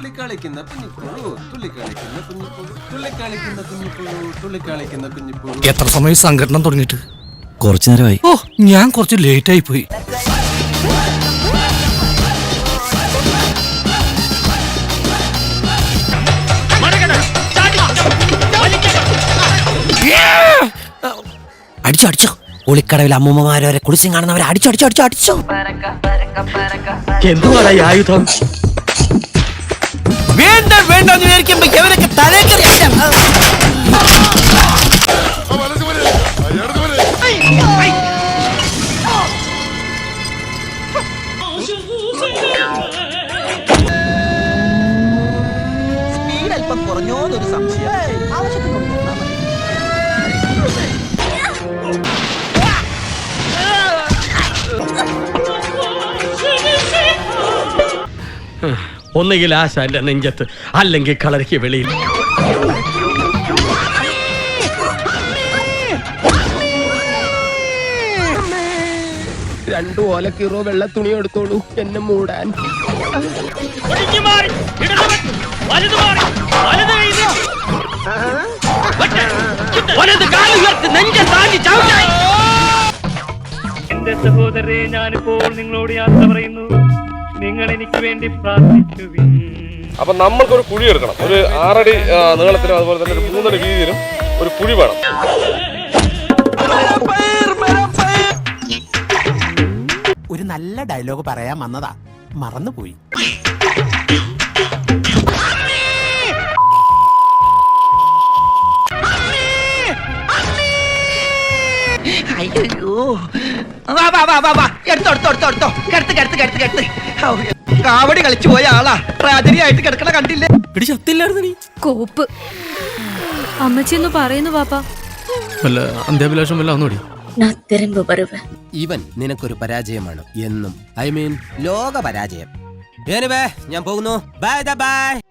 തുള്ളിക്കളിക്കുന്ന കുഞ്ഞിപ്പുഴു തുള്ളിക്കളിക്കുന്ന കുഞ്ഞിപ്പുഴു തുള്ളിക്കളിക്കുന്ന കുഞ്ഞിപ്പുഴു തുള്ളിക്കളിക്കുന്ന കുഞ്ഞിപ്പുഴു. എത്ര സമയം സംഘടന തുടങ്ങിയിട്ട്? കുറച്ചു നേരമായി. ഓ ഞാൻ കുറച്ച് ലേറ്റ് ആയി പോയി. അടിച്ചു അടിച്ചു. ഒളിക്കടവിൽ അമ്മൂമ്മമാരെ കുളിച്ചും കാണുന്നവരെ അടിച്ചു അടിച്ചു അടിച്ചു അടിച്ചു. എന്തുവാടാ ഈ ആയുധം? വേണ്ട വേണ്ടെന്ന് വിചാരിക്കുമ്പോ ഇവരൊക്കെ തലേക്കറി സ്പീഡ് അല്പം കുറഞ്ഞോന്നൊരു സംശയം. മതി. ഒന്നുകിൽ ആശ എന്റെ നെഞ്ചത്ത് അല്ലെങ്കിൽ കളരിക്ക് വെളിയിൽ. രണ്ടു ഓല കീറോ വെള്ള തുണി എടുത്തോളൂ എന്നെ മൂടാൻ. എന്റെ സഹോദരരെ ഞാനിപ്പോൾ നിങ്ങളോട് യാത്ര പറയുന്നു. നിങ്ങൾ എനിക്ക് വേണ്ടി പ്രാർത്ഥിക്കുവിൻ അപ്പൊ നമ്മൾക്കൊരു കുഴി എടുക്കണം. ഒരു ആറടി നീളത്തിനും നീളത്തിലും അതുപോലെ തന്നെ ഒരു മൂന്നടി വീതിയിലും ഒരു കുഴി വേണം. ഒരു നല്ല ഡയലോഗ് പറയാൻ വന്നതാ. മറന്നുപോയി. അയ്യോ. വാ വാ വാ വാ വാ. എടുത്തോ എടുത്തോ എടുത്തോ എടുത്തോ. കിടത്ത് കിടത്ത് കിടത്ത് കിടത്ത്. ഔ, കാവടി കളിച്ചു പോയ ആളാ. ട്രാജഡി ആയിട്ട് കിടക്കണ കണ്ടില്ലേ? എടി ചത്തില്ലായിരുന്നു നീ? കോപ്പ്. അമ്മച്ചിന്ന് പറയുന്നു പാപ്പ. വല്ല അന്ത്യാഭിലാഷം വല്ല ഒന്നുകൂടി ഇവൻ നിനക്കൊരു പരാജയമാണ് എന്നും. ഐ മീൻ ലോക പരാജയം. ഞാൻ പോകുന്നു. Bye bye.